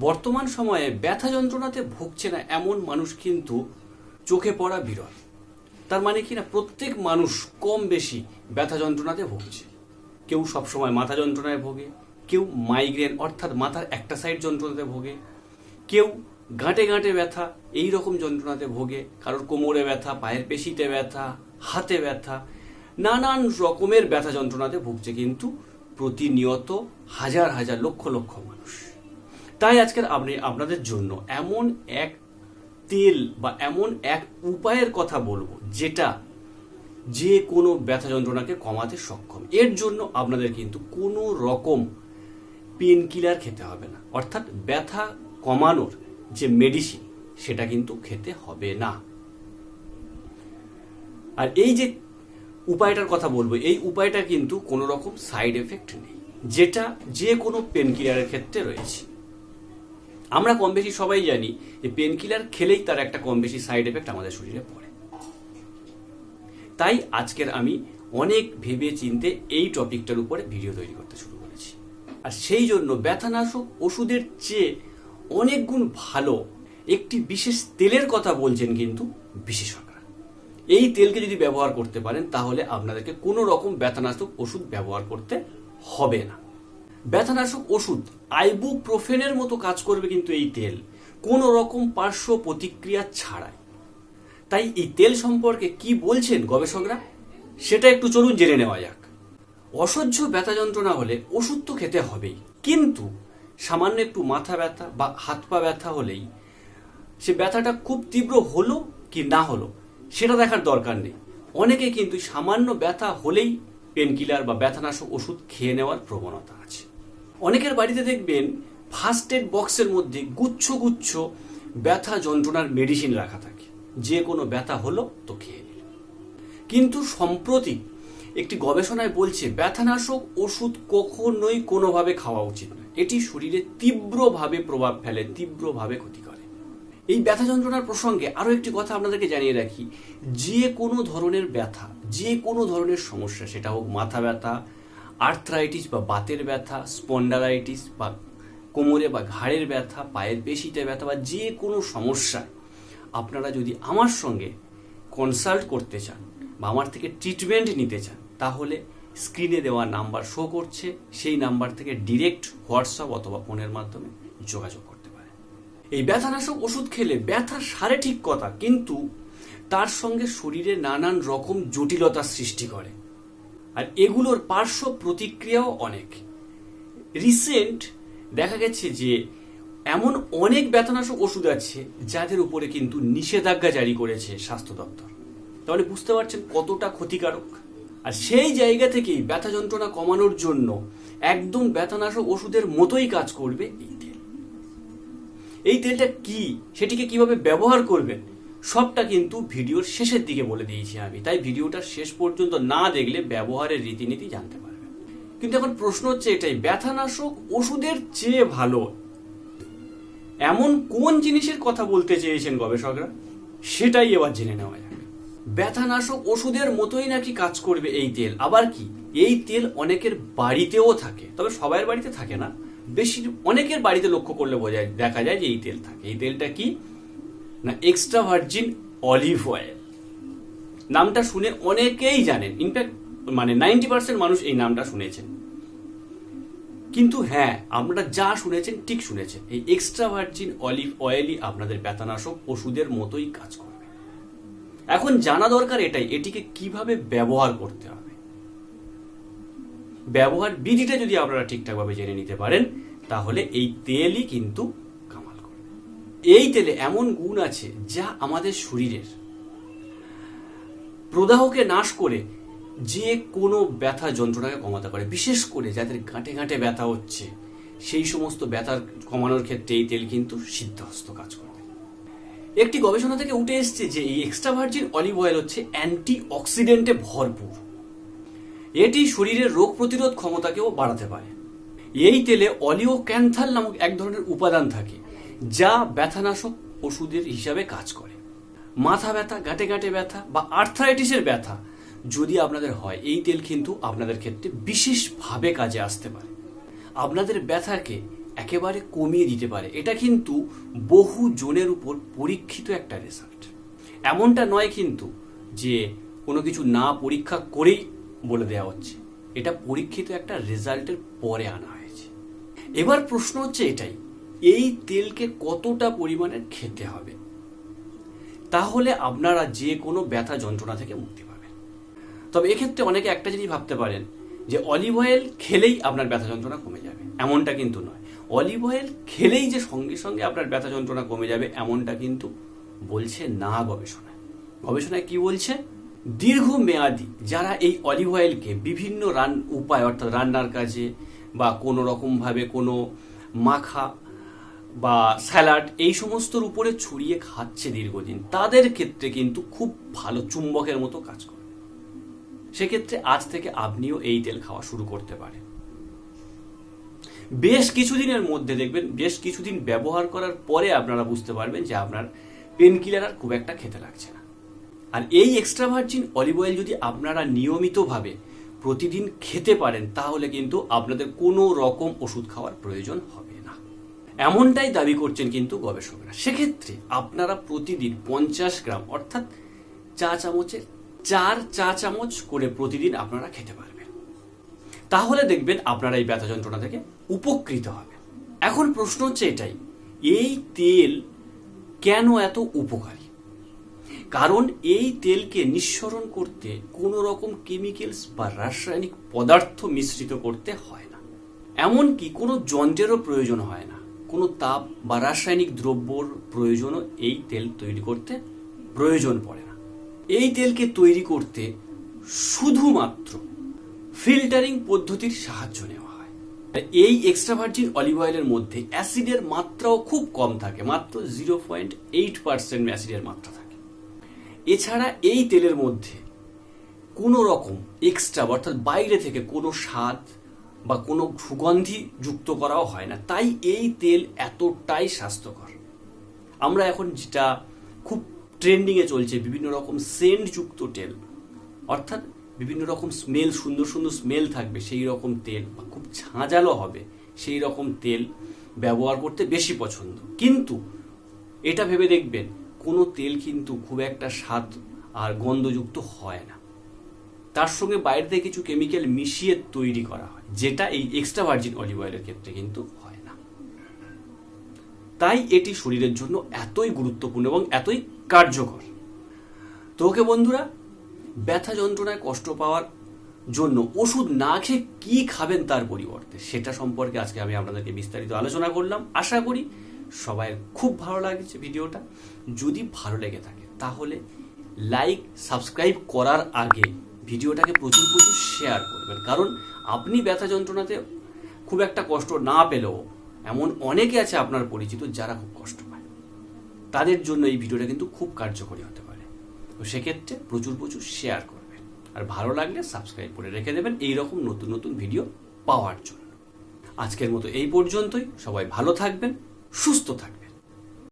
বর্তমান সময়ে ব্যথা যন্ত্রণাতে ভুগছে না এমন মানুষ কিন্তু চোখে পড়া বিরল। তার মানে কি না, প্রত্যেক মানুষ কম বেশি ব্যথা যন্ত্রণাতে ভুগছে। কেউ সবসময় মাথা যন্ত্রণায় ভোগে, কেউ মাইগ্রেন অর্থাৎ মাথার একটা সাইড যন্ত্রণাতে ভোগে, কেউ গাঁটে গাঁটে ব্যথা, এই রকম যন্ত্রণাতে ভোগে। কারোর কোমরে ব্যথা, পায়ের পেশিতে ব্যথা, হাতে ব্যথা, নানান রকমের ব্যথা যন্ত্রণাতে ভুগছে কিন্তু প্রতিনিয়ত হাজার হাজার লক্ষ লক্ষ মানুষ। তাই আজকের আপনি আপনাদের জন্য এমন এক তেল বা এমন এক উপায়ের কথা বলব, যেটা যে কোনো ব্যথা যন্ত্রণাকে কমাতে সক্ষম। এর জন্য আপনাদের কিন্তু কোনো রকম পেন কিলার খেতে হবে না। অর্থাৎ ব্যথা কমানোর যে মেডিসিন সেটা কিন্তু খেতে হবে না। আর এই যে উপায়টার কথা বলব, এই উপায়টা কিন্তু কোনো রকম সাইড এফেক্ট নেই, যেটা যে কোনো পেন কিলারের ক্ষেত্রে রয়েছে। আমরা কম বেশি সবাই জানি যে পেন কিলার খেলেই তার একটা কম বেশি সাইড এফেক্ট আমাদের শরীরে পড়ে। তাই আজকের আমি অনেক ভেবে চিনতে এই টপিকটার উপরে ভিডিও তৈরি করতে শুরু করেছি। আর সেই জন্য ব্যথানাশক ওষুধের চেয়ে অনেক গুণ ভালো একটি বিশেষ তেলের কথা বলছেন কিন্তু বিশেষজ্ঞরা। এই তেলকে যদি ব্যবহার করতে পারেন, তাহলে আপনাদেরকে কোনো রকম ব্যথানাশক ওষুধ ব্যবহার করতে হবে না। ব্যথানাশক ওষুধ আইবুপ্রোফেনের মতো কাজ করবে কিন্তু এই তেল। কোনো রকম পার্শ্ব প্রতিক্রিয়া ছাড়াই। তাই এই তেল সম্পর্কে কি বলছেন গবেষকরা? সেটা একটু চলুন জেনে নেওয়া যাক। অসহ্য ব্যথা যন্ত্রণা হলে ওষুধ তো খেতে হবেই। কিন্তু সামান্য একটু মাথা ব্যথা বা হাত পা ব্যথা হলেই সে ব্যথাটা খুব তীব্র হলো কি না হলো, সেটা দেখার দরকার নেই। অনেকে কিন্তু সামান্য ব্যথা হলেই পেনকিলার বা ব্যথানাশক ওষুধ খেয়ে নেওয়ার প্রবণতা আছে। অনেকের বাড়িতে দেখবেন ফার্স্ট এড বক্সের মধ্যে গুচ্ছ গুচ্ছ ব্যথা যন্ত্রণার মেডিসিন রাখা থাকে। যে কোনো ব্যথা হলো তো খেয়ে নিল। কিন্তু সম্প্রতি একটি গবেষণায় বলছে ব্যথানাশক ওষুধ কখনোই কোনোভাবে খাওয়া উচিত নয়। এটি শরীরে তীব্রভাবে প্রভাব ফেলে, তীব্রভাবে ক্ষতি করে। এই ব্যথা যন্ত্রণার প্রসঙ্গে আরও একটি কথা আপনাদেরকে জানিয়ে রাখি। যে কোনো ধরনের ব্যথা, যে কোনো ধরনের সমস্যা, সেটা হোক মাথা ব্যথা আর্থ্রাইটিস বা বাতের ব্যথা স্পন্ডালাইটিস বা কোমরে বা ঘাড়ের ব্যথা, পায়ের পেশিতে ব্যথা বা যে কোনো সমস্যায় আপনারা যদি আমার সঙ্গে কনসাল্ট করতে চান বা আমার থেকে ট্রিটমেন্ট নিতে চান, তাহলে স্ক্রিনে দেওয়া নাম্বার শো করছে, সেই নাম্বার থেকে ডিরেক্ট হোয়াটসঅ্যাপ অথবা ফোনের মাধ্যমে যোগাযোগ করতে পারেন। এই ব্যথানাশক ওষুধ খেলে ব্যথা সারে ঠিক কথা, কিন্তু তার সঙ্গে শরীরে নানান রকম জটিলতার সৃষ্টি করে। আর এগুলোর পার্শ্ব প্রতিক্রিয়াও অনেক। রিসেন্ট দেখা গেছে যে, এমন অনেক ব্যথানাশক ওষুধ আছে যাদের উপরে কিন্তু নিষেধাজ্ঞা জারি করেছে স্বাস্থ্য দপ্তর। তাহলে বুঝতে পারছেন কতটা ক্ষতিকারক? আর সেই জায়গা থেকেই ব্যথা যন্ত্রণা কমানোর জন্য একদম ব্যথানাশক ওষুধের মতোই কাজ করবে এই তেল। এই তেলটা কি? সেটিকে কীভাবে ব্যবহার করবেন? সবটা কিন্তু ভিডিওর শেষের দিকে বলে দিয়েছি আমি। তাই ভিডিওটা শেষ পর্যন্ত না দেখলে ব্যবহারের রীতিনীতি জানতে পারবেন কিন্তু এখন প্রশ্ন হচ্ছে এটাই, ব্যথানাশক ওষুধের চেয়ে ভালো এমন কোন জিনিসের কথা বলতে চেয়েছেন গবেষকরা? সেটাই এবার জেনে নেওয়া যাক। ব্যথানাশক ওষুধের মতোই নাকি কাজ করবে এই তেল? আবার কি? এই তেল অনেকের বাড়িতেও থাকে। তবে সবার বাড়িতে থাকে না। বেশি অনেকের বাড়িতে লক্ষ্য করলে বোঝা দেখা যায় যে এই তেল থাকে। এই তেলটা কি? না এক্সট্রা ভার্জিন অলিভ অয়েল নামটা শুনে অনেকেই জানেন। ইনফ্যাক্ট মানে নাইনটি পার্সেন্ট মানুষ এই নামটা শুনেছেন। কিন্তু হ্যাঁ আপনারা যা শুনেছেন ঠিক শুনেছেন। এই এক্সট্রা ভার্জিন অলিভ অয়েলই আপনাদের ব্যথানাশক ওষুধের মতোই কাজ করবে। এখন জানা দরকার এটাই, এটিকে কীভাবে ব্যবহার করতে হবে। ব্যবহার বিধিটা যদি আপনারা ঠিকঠাকভাবে জেনে নিতে পারেন, তাহলে এই তেলই কিন্তু এই তেলে এমন গুণ আছে যা আমাদের শরীরের। প্রদাহকে নাশ করে যে কোনো ব্যথা যন্ত্রণাকে কমাতে পারে, বিশেষ করে যাদের গাঁটে গাঁটে ব্যথা হচ্ছে, সেই সমস্ত ব্যথার কমানোর ক্ষেত্রে এই তেল কিন্তু সিদ্ধহস্ত কাজ করবে একটি গবেষণা থেকে উঠে এসছে যে এই এক্সট্রা ভার্জিন অলিভ অয়েল হচ্ছে অ্যান্টি অক্সিডেন্টে ভরপুর। এটি শরীরের রোগ প্রতিরোধ ক্ষমতাকেও বাড়াতে পারে। এই তেলে অলিও ক্যান্থাল নামক এক ধরনের উপাদান থাকে। যা ব্যথানাশক ওষুধের হিসাবে কাজ করে। মাথা ব্যথা গাঁটে গাঁটে ব্যথা বা আর্থারাইটিসের ব্যথা যদি আপনাদের হয়, এই তেল কিন্তু আপনাদের ক্ষেত্রে বিশেষভাবে কাজে আসতে পারে। আপনাদের ব্যথাকে একেবারে কমিয়ে দিতে পারে। এটা কিন্তু বহু জনের উপর পরীক্ষিত একটা রেজাল্ট এমনটা নয় কিন্তু যে কোনো কিছু না পরীক্ষা করেই বলে দেওয়া হচ্ছে। এটা পরীক্ষিত একটা রেজাল্টের পরে আনা হয়েছে। এবার প্রশ্ন হচ্ছে এটাই এই তেলকে কতটা পরিমাণে খেতে হবে? তাহলে আপনারা যে কোনো ব্যথা যন্ত্রণা থেকে মুক্তি পাবেন। তবে এক্ষেত্রে অনেকে একটা জিনিস ভাবতে পারেন যে অলিভ অয়েল খেলেই আপনার ব্যথা যন্ত্রণা কমে যাবে। এমনটা কিন্তু নয়। অলিভ অয়েল খেলেই যে সঙ্গে সঙ্গে আপনার ব্যথা যন্ত্রণা কমে যাবে, এমনটা কিন্তু বলছে না গবেষণায়। গবেষণায় কি বলছে? দীর্ঘমেয়াদী যারা এই অলিভ অয়েলকে বিভিন্ন রান উপায় অর্থাৎ রান্নার কাজে বা কোনো রকমভাবে কোনো মাখা বা স্যালাড এই সমস্তর উপরে ছড়িয়ে খাচ্ছে দীর্ঘদিন। তাদের ক্ষেত্রে কিন্তু খুব ভালো চুম্বকের মতো কাজ করে। সেক্ষেত্রে আজ থেকে আপনিও এই তেল খাওয়া শুরু করতে পারেন। বেশ কিছুদিনের মধ্যে দেখবেন, বেশ কিছুদিন ব্যবহার করার পরে আপনারা বুঝতে পারবেন যে আপনার পেন কিলার আর খুব একটা খেতে লাগছে না। আর এই এক্সট্রা ভার্জিন অলিভ অয়েল যদি আপনারা নিয়মিতভাবে প্রতিদিন খেতে পারেন, তাহলে কিন্তু আপনাদের কোনো রকম ওষুধ খাওয়ার প্রয়োজন হবে এমনটাই দাবি করছেন কিন্তু গবেষকরা। সেক্ষেত্রে আপনারা প্রতিদিন পঞ্চাশ গ্রাম, অর্থাৎ চা চামচের চার চা চামচ করে প্রতিদিন আপনারা খেতে পারবেন। তাহলে দেখবেন আপনারা এই ব্যথা যন্ত্রণা থেকে উপকৃত হবে এখন প্রশ্ন হচ্ছে এটাই, এই তেল কেন এত উপকারী? কারণ এই তেলকে নিঃসরণ করতে কোনো রকম কেমিক্যালস বা রাসায়নিক পদার্থ মিশ্রিত করতে হয় না। এমনকি কোনো যন্ত্রেরও প্রয়োজন হয় না। কোনো তাপ বা রাসায়নিক দ্রব্যর প্রয়োজনও এই তেল তৈরি করতে প্রয়োজন পড়ে না। এই তেলকে তৈরি করতে শুধুমাত্র ফিল্টারিং পদ্ধতির সাহায্য নেওয়া হয়। এই এক্সট্রা ভার্জিন অলিভ অয়েলের মধ্যে অ্যাসিডের মাত্রাও খুব কম থাকে, মাত্র জিরো পয়েন্ট এইট পার্সেন্ট অ্যাসিডের মাত্রা থাকে। এছাড়া এই তেলের মধ্যে কোনো রকম এক্সট্রা অর্থাৎ বাইরে থেকে কোনো স্বাদ বা কোনো সুগন্ধি যুক্ত করাও হয় না। তাই এই তেল এতটাই স্বাস্থ্যকর। আমরা এখন যেটা খুব ট্রেন্ডিংয়ে চলছে, বিভিন্ন রকম সেন্ট যুক্ত তেল, অর্থাৎ বিভিন্ন রকম স্মেল সুন্দর সুন্দর স্মেল থাকবে সেই রকম তেল বা খুব ঝাঁঝালো হবে সেই রকম তেল ব্যবহার করতে বেশি পছন্দ। কিন্তু এটা ভেবে দেখবেন, কোনো তেল কিন্তু খুব একটা স্বাদ আর গন্ধযুক্ত হয় না। তার সঙ্গে বাইরে থেকে কিছু কেমিক্যাল মিশিয়ে তৈরি করা হয়, যেটা এই এক্সট্রা ভার্জিন অলিভ অয়েলের ক্ষেত্রে কিন্তু হয় না। তাই এটি শরীরের জন্য এতই গুরুত্বপূর্ণ এবং এতই কার্যকর। তো ওকে বন্ধুরা, ব্যথা যন্ত্রণায় কষ্ট পাওয়ার জন্য ওষুধ না খেয়ে কি খাবেন তার পরিবর্তে, সেটা সম্পর্কে আজকে আমি আপনাদেরকে বিস্তারিত আলোচনা করলাম। আশা করি সবাই খুব ভালো লাগছে ভিডিওটা। যদি ভালো লেগে থাকে, তাহলে লাইক সাবস্ক্রাইব করার আগে ভিডিওটাকে প্রচুর প্রচুর শেয়ার করবেন। কারণ আপনি ব্যথা যন্ত্রণাতে খুব একটা কষ্ট না পেলেও এমন অনেকে আছে আপনার পরিচিত যারা খুব কষ্ট পায়। তাদের জন্য এই ভিডিওটা কিন্তু খুব কার্যকরী হতে পারে। তো সেক্ষেত্রে প্রচুর প্রচুর শেয়ার করবেন। আর ভালো লাগলে সাবস্ক্রাইব করে রেখে দেবেন এই রকম নতুন নতুন ভিডিও পাওয়ার জন্য। আজকের মতো এই পর্যন্তই। সবাই ভালো থাকবেন, সুস্থ থাকবেন।